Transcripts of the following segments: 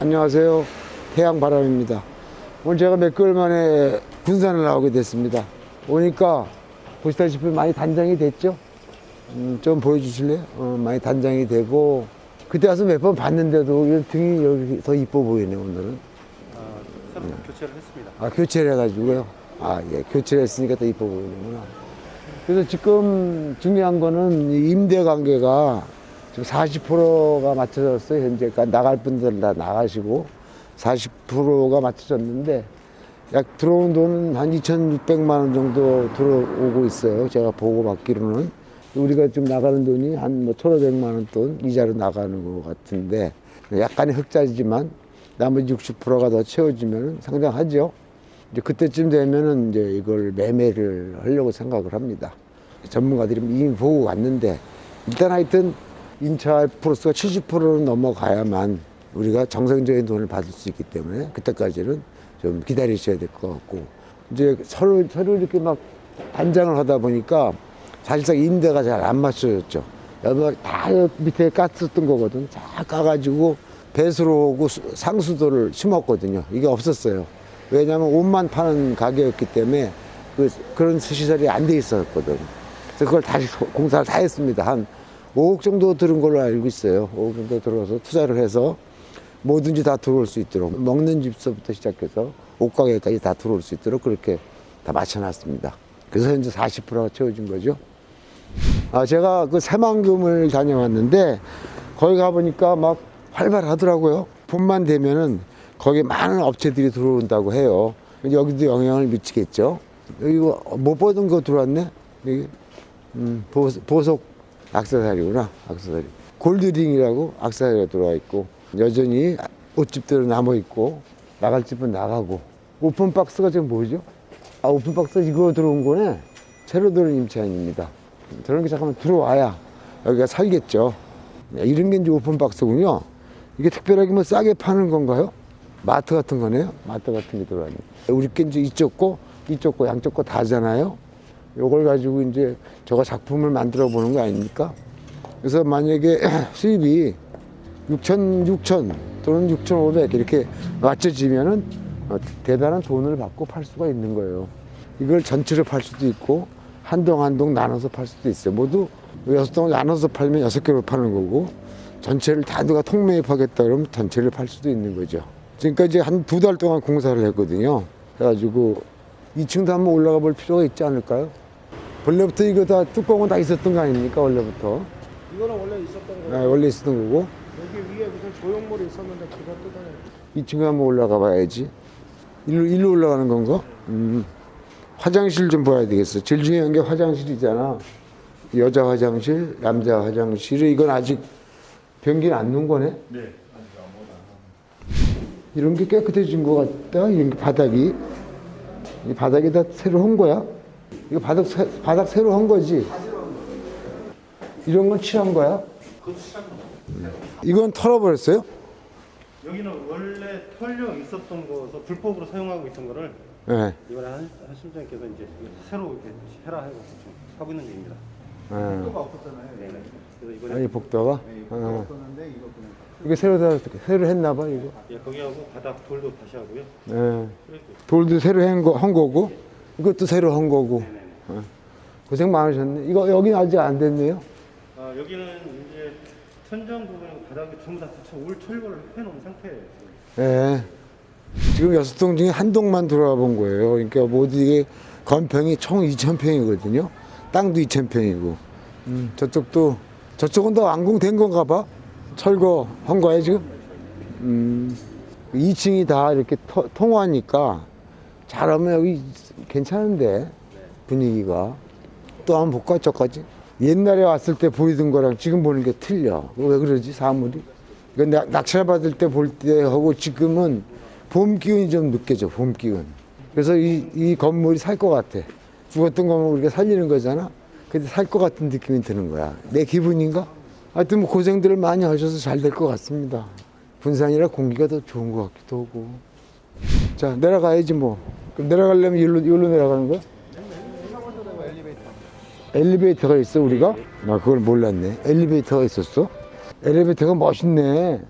안녕하세요. 태양바람입니다. 오늘 제가 몇 개월 만에 군산을 나오게 됐습니다. 오니까 보시다시피 많이 단장이 됐죠? 음, 좀 보여주실래요? 어, 많이 단장이 되고 그때 와서 몇 번 봤는데도 이 등이 여기 더 이뻐 보이네 오늘은. 아, 새로 교체를 했습니다. 아 교체를 해가지고요. 아 예, 교체를 했으니까 더 이뻐 보이는구나. 그래서 지금 중요한 거는 이 임대 관계가 지금 40%가 맞춰졌어요. 현재 그러니까 나갈 분들 다 나가시고 40%가 맞춰졌는데 약 들어온 돈은 한 2,600만 원 정도 들어오고 있어요. 제가 보고 받기로는 우리가 지금 나가는 돈이 한뭐 1,500만 원 돈 이자로 나가는 것 같은데 약간의 흑자지만 나머지 60%가 더 채워지면 상당하죠. 이제 그때쯤 되면은 이제 이걸 매매를 하려고 생각을 합니다. 전문가들이 이미 보고 왔는데 일단 하여튼 인차 프로스가 70%는 넘어가야만 우리가 정상적인 돈을 받을 수 있기 때문에 그때까지는 좀 기다리셔야 될 것 같고 이제 서로 서로 이렇게 막 단장을 하다 보니까 사실상 임대가 잘 안 맞춰졌죠. 여기 다 밑에 깠었던 거거든. 다 까가지고 배수로 오고 수- 상수도를 심었거든요. 이게 없었어요. 왜냐하면 옷만 파는 가게였기 때문에 그, 그런 시설이 안 돼 있었거든. 그래서 그걸 다시 소- 공사를 다 했습니다. 한 5억 정도 들은 걸로 알고 있어요. 5억 정도 들어서 투자를 해서 뭐든지 다 들어올 수 있도록 먹는 집서부터 시작해서 옷가게까지 다 들어올 수 있도록 그렇게 다 맞춰놨습니다. 그래서 현재 40%가 채워진 거죠. 아, 제가 그 새만금을 다녀왔는데 거기 가보니까 막 활발하더라고요. 봄만 되면은 거기 많은 업체들이 들어온다고 해요. 여기도 영향을 미치겠죠. 이거 못 보던 거 들어왔네? 여기 음, 보석, 보석 악세사리구나. 악세사리. 골드링이라고 악세사리가 들어와 있고 여전히 옷집들은 남아 있고 나갈 집은 나가고 오픈 박스가 지금 뭐죠? 아 오픈 박스 이거 들어온 거네. 새로 들어온 임차인입니다. 저런 게 잠깐만 들어와야 여기가 살겠죠. 네, 이런 게 이제 오픈 박스군요. 이게 특별하게 뭐 싸게 파는 건가요? 마트 같은 거네요. 마트 같은 게 들어왔네. 우리 게 이제 이쪽 거, 이쪽 거, 양쪽 거 다잖아요. 요걸 가지고 이제 저거 작품을 만들어 보는 거 아닙니까? 그래서 만약에 수입이 6천, 6천 또는 6,500 이렇게 맞춰지면은 어, 대단한 돈을 받고 팔 수가 있는 거예요. 이걸 전체로 팔 수도 있고 한 동 한 동 나눠서 팔 수도 있어요. 모두 여섯 동을 나눠서 팔면 여섯 개로 파는 거고 전체를 다 누가 통매입하겠다 그러면 전체를 팔 수도 있는 거죠. 지금까지 한 두 달 동안 공사를 했거든요. 그래가지고 2층도 한번 올라가 볼 필요가 있지 않을까요? 원래부터 이거 다 뚜껑은 다 있었던 거 아닙니까? 원래부터. 이거는 원래 있었던 아, 원래 있었던 거고. 여기 위에 무슨 조형물이 있었는데 그거 뜯어내. 2층에 한번 올라가 봐야지. 일로, 일로 올라가는 건가? 음. 화장실 좀 봐야 되겠어. 제일 중요한 게 화장실이잖아. 여자 화장실, 남자 화장실이 이건 아직 변기는 안 넣은 거네? 네. 이런 게 깨끗해진 것 같다. 이런 게 바닥이. 이 바닥이 다 새로 한 거야? 이거 바닥, 새, 바닥 새로 한 거지? 이런 건 칠한 거야? 시작. 이건 털어버렸어요? 여기는 원래 털려 있었던 거서 불법으로 사용하고 있던 거를 네. 이번에 한, 한 심장께서 이제 새로 이렇게 해라 해서 지금 하고 있는 중입니다. 네. 없었잖아요. 네네. 그래서 이번에 아니, 복도가? 어. 없었는데 이거 그냥 이거 새로 다, 새로 했나 봐, 이거. 예, 거기하고 바닥 돌도 다시 하고요. 네. 돌도 새로 한, 거, 한 거고, 이것도 새로 한 거고. 고생 많으셨네. 이거, 여기는 아직 안 됐네요? 아, 여기는 이제 천장 부분하고 바닥이 전부 다 붙여 올 철거를 해놓은 상태예요. 네. 지금 여섯 동 중에 한 동만 들어와 본 거예요. 그러니까 모두 이게 건평이 총 2,000평이거든요. 땅도 2,000평이고. 음, 저쪽도, 저쪽은 다 완공된 건가 봐. 철거한 거예요, 지금? 음, 2층이 다 이렇게 터- 통화하니까 잘하면 여기 괜찮은데, 분위기가. 또 한 번 볼까, 저까지? 옛날에 왔을 때 보이던 거랑 지금 보는 게 틀려. 왜 그러지, 사물이? 낙- 낙찰 받을 때 볼 때 하고 지금은 봄 기운이 좀 느껴져, 봄 기운. 그래서 이, 이 건물이 살 것 같아. 죽었던 건물 우리가 살리는 거잖아. 근데 살 것 같은 느낌이 드는 거야. 내 기분인가? 하여튼 뭐 고생들을 많이 하셔서 잘 될 것 같습니다. 분산이라 공기가 더 좋은 것 같기도 하고. 자, 내려가야지 뭐. 그럼 내려가려면 여기로, 여기로 내려가는 거야? 엘리베이터가 있어, 우리가? 나 그걸 몰랐네. 엘리베이터가 있었어? 엘리베이터가 멋있네.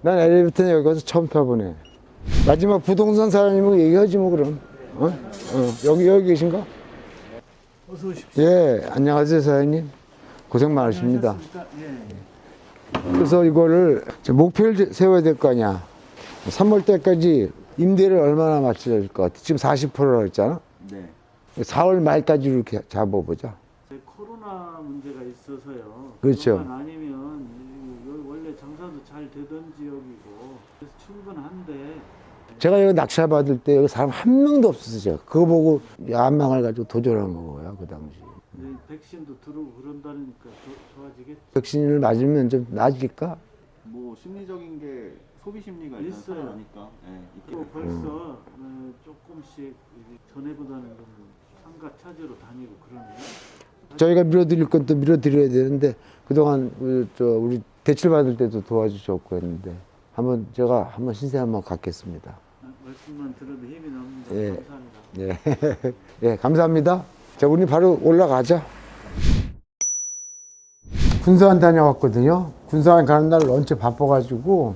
난 엘리베이터는 여기 가서 처음 타보네. 마지막 부동산 사장님하고 얘기하지 뭐 그럼. 어? 어. 여기 여기 계신가? 어서 오십시오. 예, 안녕하세요 사장님. 고생 많으십니다. 예. 그래서 이거를 목표를 세워야 될 거 아니야. 3월 때까지 임대를 얼마나 맞춰야 될 것 같아? 지금 40%라고 했잖아. 네. 4월 말까지 이렇게 잡아보자. 네, 코로나 문제가 있어서요. 그렇죠. 그것만 아니면 여기 원래 장사도 잘 되던 지역이고 그래서 충분한데 제가 여기 낚시 받을 때 여기 사람 한 명도 없었어요. 그거 보고 야망을 가지고 도전한 거예요, 그 당시. 이 백신도 들어오고 그런다니까 조- 좋아지겠죠. 백신을 맞으면 좀 나아질까? 뭐 심리적인 게 소비 심리가 일단 있어요. 살아나니까 예. 벌써 어, 조금씩 이제 전에보다는 좀 상가 차지로 다니고 그러네요. 저희가 밀어드릴 건 또 밀어드려야 되는데 그동안 우리, 저 우리 대출 받을 때도 도와주셨고 했는데 한번 제가 한번 신세 한번 갖겠습니다. 아, 말씀만 들어도 힘이 납니다. 예. 감사합니다. 예, 예, 감사합니다. 자, 우리 바로 올라가자. 군산 다녀왔거든요. 군산 가는 날 런치 바빠가지고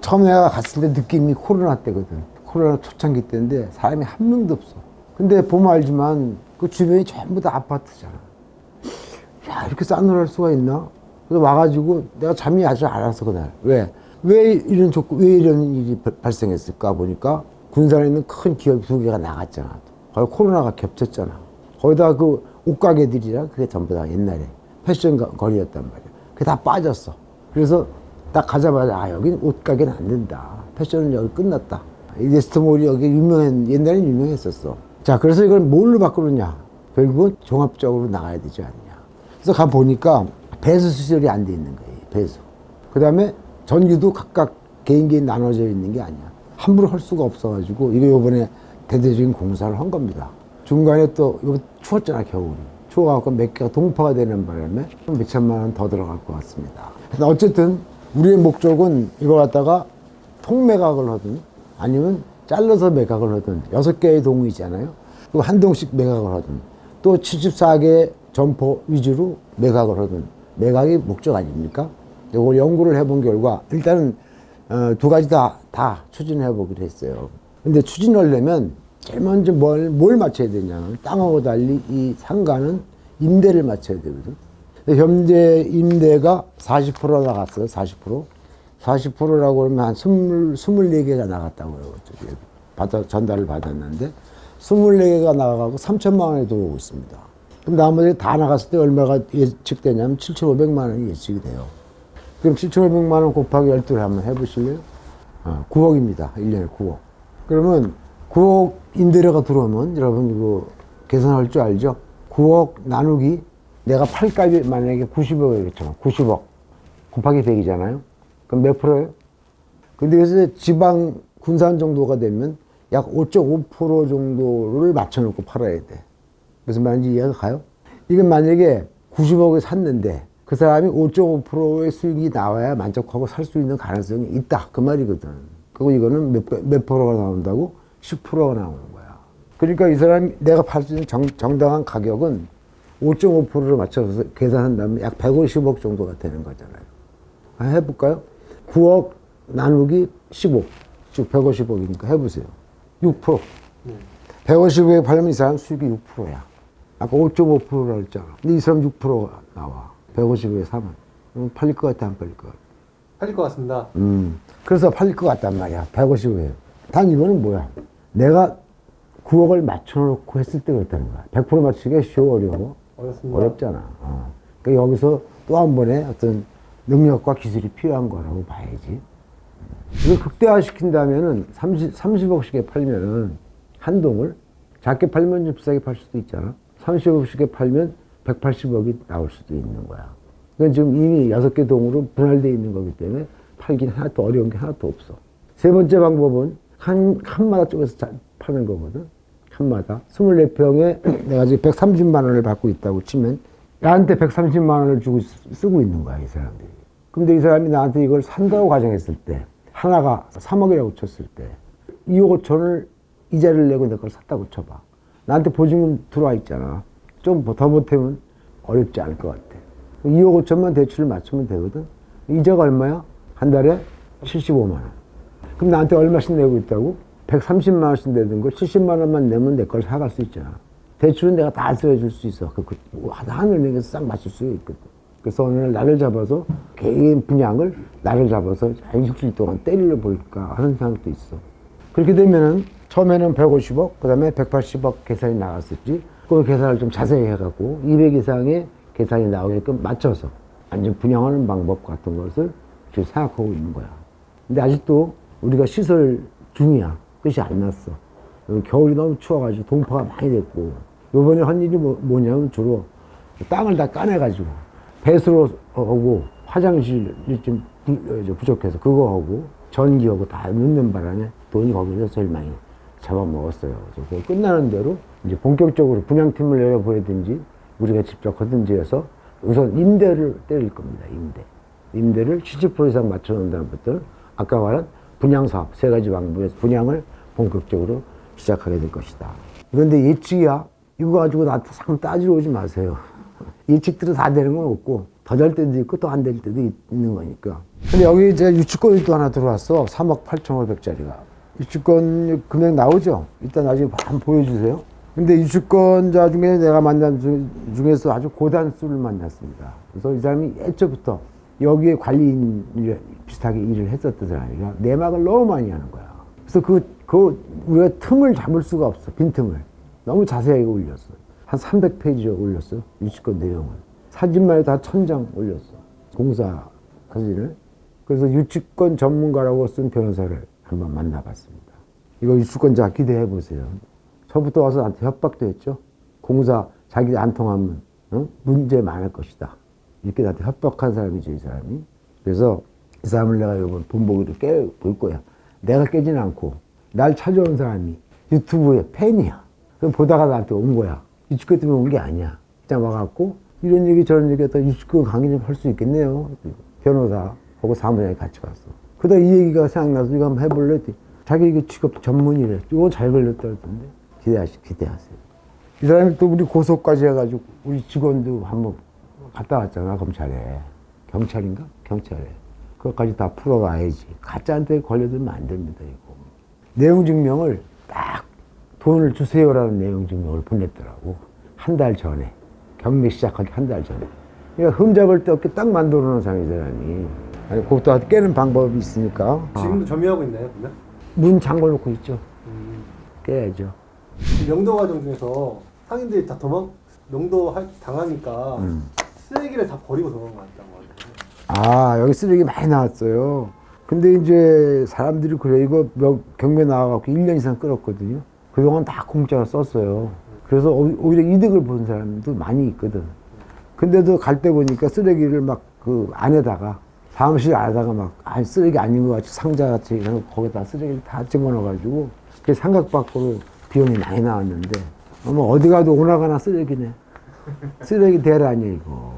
처음 내가 갔을 때 느낌이 코로나 때거든. 코로나 초창기 때인데 사람이 한 명도 없어. 근데 보면 알지만 그 주변이 전부 다 아파트잖아. 야, 이렇게 싸늘할 수가 있나? 그래서 와가지고 내가 잠이 아주 안 왔어, 그날. 왜? 왜 이런 조건, 왜 이런 일이 발- 발생했을까 보니까 군산에 있는 큰 기업 두 개가 나갔잖아. 거기 코로나가 겹쳤잖아. 거기다 그 옷가게들이랑 그게 전부 다 옛날에 패션 거- 거리였단 말이야. 그게 다 빠졌어. 그래서 딱 가자마자 아, 여긴 옷가게는 안 된다. 패션은 여기 끝났다. 이 레스토몰이 여기 유명한, 옛날엔 유명했었어. 자, 그래서 이걸 뭘로 바꾸느냐? 결국은 종합적으로 나가야 되지 않냐. 그래서 가 보니까 배수 시설이 안 돼 있는 거예요. 배수. 그 다음에 전기도 각각 개인 개인 나눠져 있는 게 아니야. 함부로 할 수가 없어가지고 이거 요번에 대대적인 공사를 한 겁니다. 중간에 또 추웠잖아 겨울이. 추워갖고 몇 개가 동파가 되는 바람에 몇 천만 원 더 들어갈 것 같습니다. 어쨌든 우리의 목적은 이걸 갖다가 통매각을 하든 아니면 잘라서 매각을 하든 여섯 개의 동이 있잖아요. 그 한 동씩 매각을 하든 또 74개 점포 위주로 매각을 하든 매각이 목적 아닙니까? 이걸 연구를 해본 결과 일단은 어, 두 가지 다, 다 추진해 보기로 했어요. 근데 추진하려면 제일 먼저 뭘, 뭘 맞춰야 되냐면 땅하고 달리 이 상가는 임대를 맞춰야 되거든. 현재 임대가 40% 나갔어요. 40%. 40%라고 그러면 한 20, 24개가 나갔다고. 저기 받아, 전달을 받았는데 24개가 나가고 3천만 원이 들어오고 있습니다. 그럼 나머지 다 나갔을 때 얼마가 예측되냐면 7,500만 원이 예측이 돼요. 그럼 7,500만 원 곱하기 12를 한번 해보실래요? 아, 9억입니다. 1년에 9억. 그러면 9억 임대료가 들어오면 여러분 이거 계산할 줄 알죠? 9억 나누기 내가 팔값이 만약에 90억이겠죠. 90억 곱하기 100이잖아요. 그럼 몇 프로예요? 근데 그래서 지방 군산 정도가 되면 약 5.5% 정도를 맞춰놓고 팔아야 돼. 무슨 말인지 이해가 가요? 이건 만약에 90억에 샀는데 그 사람이 5.5%의 수익이 나와야 만족하고 살 수 있는 가능성이 있다. 그 말이거든. 그리고 이거는 몇, 배- 몇 프로가 나온다고? 10%가 나오는 거야. 그러니까 이 사람이 내가 팔 수 있는 정, 정당한 가격은 5.5%를 맞춰서 계산한다면 약 150억 정도가 되는 거잖아요. 한번 해볼까요? 9억 나누기 15, 즉 150억이니까 해보세요. 6%. 150억에 팔면 이 사람 수익이 6%야. 아까 5.5%라 했잖아. 근데 이 사람 6%가 나와. 150억에 사면. 그럼 팔릴 것 같아, 안 팔릴 것 같아? 팔릴 것 같습니다. 음. 그래서 팔릴 것 같단 말이야. 150억에. 단 이거는 뭐야? 내가 9억을 맞춰놓고 했을 때 그렇다는 거야. 100% 맞추기가 쉬워, 어려워? 어렵습니다. 어렵잖아. 어. 그러니까 여기서 또 한 번의 어떤 능력과 기술이 필요한 거라고 봐야지. 이걸 극대화시킨다면은 30, 30억씩에 팔면은 한 동을 작게 팔면 좀 비싸게 팔 수도 있잖아. 30억씩에 팔면 180억이 나올 수도 있는 거야. 이건 지금 이미 여섯 개 동으로 분할되어 있는 거기 때문에 팔긴 하나도 어려운 게 하나도 없어. 세 번째 방법은 한, 칸마다 쪼개서 자- 파는 거거든. 칸마다. 24평에 내가 지금 130만 원을 받고 있다고 치면 나한테 130만 원을 주고 쓰- 쓰고 있는 거야, 이 사람들이. 근데 이 사람이 나한테 이걸 산다고 가정했을 때, 하나가 3억이라고 쳤을 때, 2억 5천을 이자를 내고 내 걸 샀다고 쳐봐. 나한테 보증금 들어와 있잖아. 좀 더 보태면 어렵지 않을 것 같아. 2억 5천만 대출을 맞추면 되거든. 이자가 얼마야? 한 달에 75만 원. 그럼 나한테 얼마씩 내고 있다고? 130만 원씩 내는 걸 70만 원만 내면 내 걸 사갈 수 있잖아. 대출은 내가 다 알려줄 수 있어. 그, 그, 하늘에서 싹 맞출 수 있거든. 그래서 날 나를 잡아서 개인 분양을 나를 잡아서 한 일주일 동안 때리려 볼까 하는 생각도 있어. 그렇게 되면은 처음에는 150억, 그 다음에 180억 계산이 나왔었지. 그 계산을 좀 자세히 해갖고 200 이상의 계산이 나오게끔 맞춰서 완전 분양하는 방법 같은 것을 지금 생각하고 있는 거야. 근데 아직도 우리가 시설 중이야. 끝이 안 났어. 겨울이 너무 추워가지고 동파가 많이 됐고 요번에 한 일이 뭐, 뭐냐면 주로 땅을 다 까내가지고 배수로 하고 화장실이 좀 부, 어, 저 부족해서 그거 하고 전기하고 다 넣는 바람에 돈이 거기서 제일 많이 잡아먹었어요. 그래서 끝나는 대로 이제 본격적으로 분양팀을 내려보내든지 우리가 직접 하든지 해서 우선 임대를 때릴 겁니다. 임대. 임대를 70% 이상 맞춰놓은 다음부터 아까 말한 분양사업 세 가지 방법에서 분양을 본격적으로 시작하게 될 것이다. 그런데 예측이야. 이거 가지고 나한테 상 따지러 오지 마세요. 예측대로 다 되는 건 없고 더 될 때도 있고 또 안 될 때도 있- 있는 거니까. 근데 여기 이제 유치권이 또 하나 들어왔어. 3억 8,500짜리가. 유치권 금액 나오죠? 일단 나중에 한번 보여주세요. 근데 유치권자 중에 내가 만난 중- 중에서 아주 고단수를 만났습니다. 그래서 이 사람이 예초부터 여기에 관리인 일 비슷하게 일을 했었던 사람이라 내막을 너무 많이 하는 거야. 그래서 그, 그 우리가 틈을 잡을 수가 없어. 빈틈을. 너무 자세하게 올렸어. 한 300페이지 올렸어. 유치권 내용을. 사진만 해도 다 천장 올렸어. 공사 사진을. 그래서 유치권 전문가라고 쓴 변호사를 한번 만나봤습니다. 이거 유치권자 기대해 보세요. 저부터 와서 나한테 협박도 했죠. 공사 자기 안 통하면 어? 문제 많을 것이다. 이렇게 나한테 협박한 사람이죠, 이 사람이. 그래서 이 사람을 내가 이번 본보기로 깨볼 거야. 내가 깨진 않고 날 찾아온 사람이 유튜브에 팬이야. 그럼 보다가 나한테 온 거야. 유치권 때문에 온 게 아니야. 그냥 와갖고 이런 얘기 저런 얘기 했다 유치권 강의 좀 할 수 있겠네요. 변호사하고 사무장이 같이 갔어. 그러다 이 얘기가 생각나서 이거 한번 해볼래? 했더니 자기 이게 직업 전문이래. 이거 잘 걸렸다 그러던데. 기대하시, 기대하세요. 이 사람이 또 우리 고소까지 해가지고 우리 직원도 한번 갔다 왔잖아, 검찰에. 경찰인가? 경찰에. 그것까지 다 풀어가야지. 가짜한테 걸려들면 안 됩니다, 이거. 내용 증명을 딱 돈을 주세요라는 내용 증명을 보냈더라고. 한 달 전에. 경매 시작하기 한 달 전에. 그러니까 흠잡을 데 없게 딱 만들어 놓은 사람이 이 사람이. 아니, 그것도 깨는 방법이 있으니까. 지금도 점유하고 있나요, 그러면? 문 잠궈 놓고 있죠. 깨야죠. 이 명도 과정 중에서 상인들이 다 도망 명도 할, 당하니까 음. 쓰레기를 다 버리고 도망갔다고 하더라고요. 아, 여기 쓰레기 많이 나왔어요. 근데 이제 사람들이 그래, 이거 몇, 경매 나와갖고 1년 이상 끌었거든요. 그동안 다 공짜로 썼어요. 그래서 오- 오히려 이득을 본 사람도 많이 있거든. 근데도 갈 때 보니까 쓰레기를 막 그 안에다가 사무실 안에다가 막 아, 쓰레기 아닌 것 같이 상자 같이 해서 거기다 쓰레기를 다 집어넣어가지고 그게 삼각 밖으로 비용이 많이 나왔는데 어머 어디 가도 오나가나 쓰레기네. 쓰레기 대란이야 이거.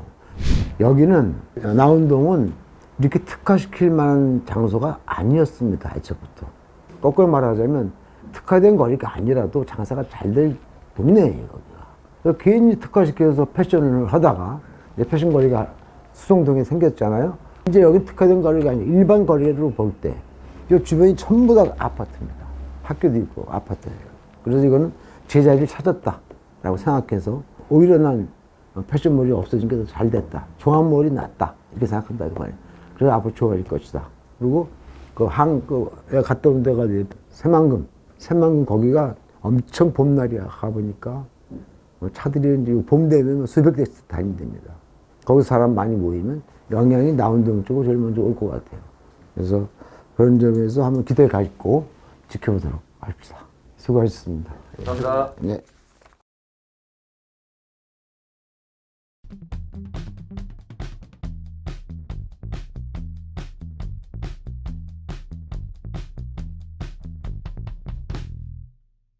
여기는 나운동은 이렇게 특화시킬 만한 장소가 아니었습니다. 애초부터. 거꾸로 말하자면 특화된 거리가 아니라도 장사가 잘 될 동네예요. 그래서 괜히 특화시켜서 패션을 하다가 패션 거리가 수성동에 생겼잖아요. 이제 여기 특화된 거리가 아니라 일반 거리로 볼 때 이 주변이 전부 다 아파트입니다. 학교도 있고 아파트예요. 그래서 이거는 제자리를 찾았다라고 생각해서 오히려 난 패션몰이 없어진 게 더 잘 됐다. 종합몰이 낫다. 이렇게 생각한다. 그 말이에요. 그래서 앞으로 좋아질 것이다. 그리고 그 항, 그, 갔다 온 데가 새만금. 새만금 거기가 엄청 봄날이야. 가보니까 뭐 차들이 이제 봄 되면 수백 대씩 다닌답니다. 거기서 사람 많이 모이면 영향이 나운동 쪽으로 제일 먼저 올 것 같아요. 그래서 그런 점에서 한번 기대를 갖고 지켜보도록 합시다. 수고하셨습니다. 감사합니다. 네.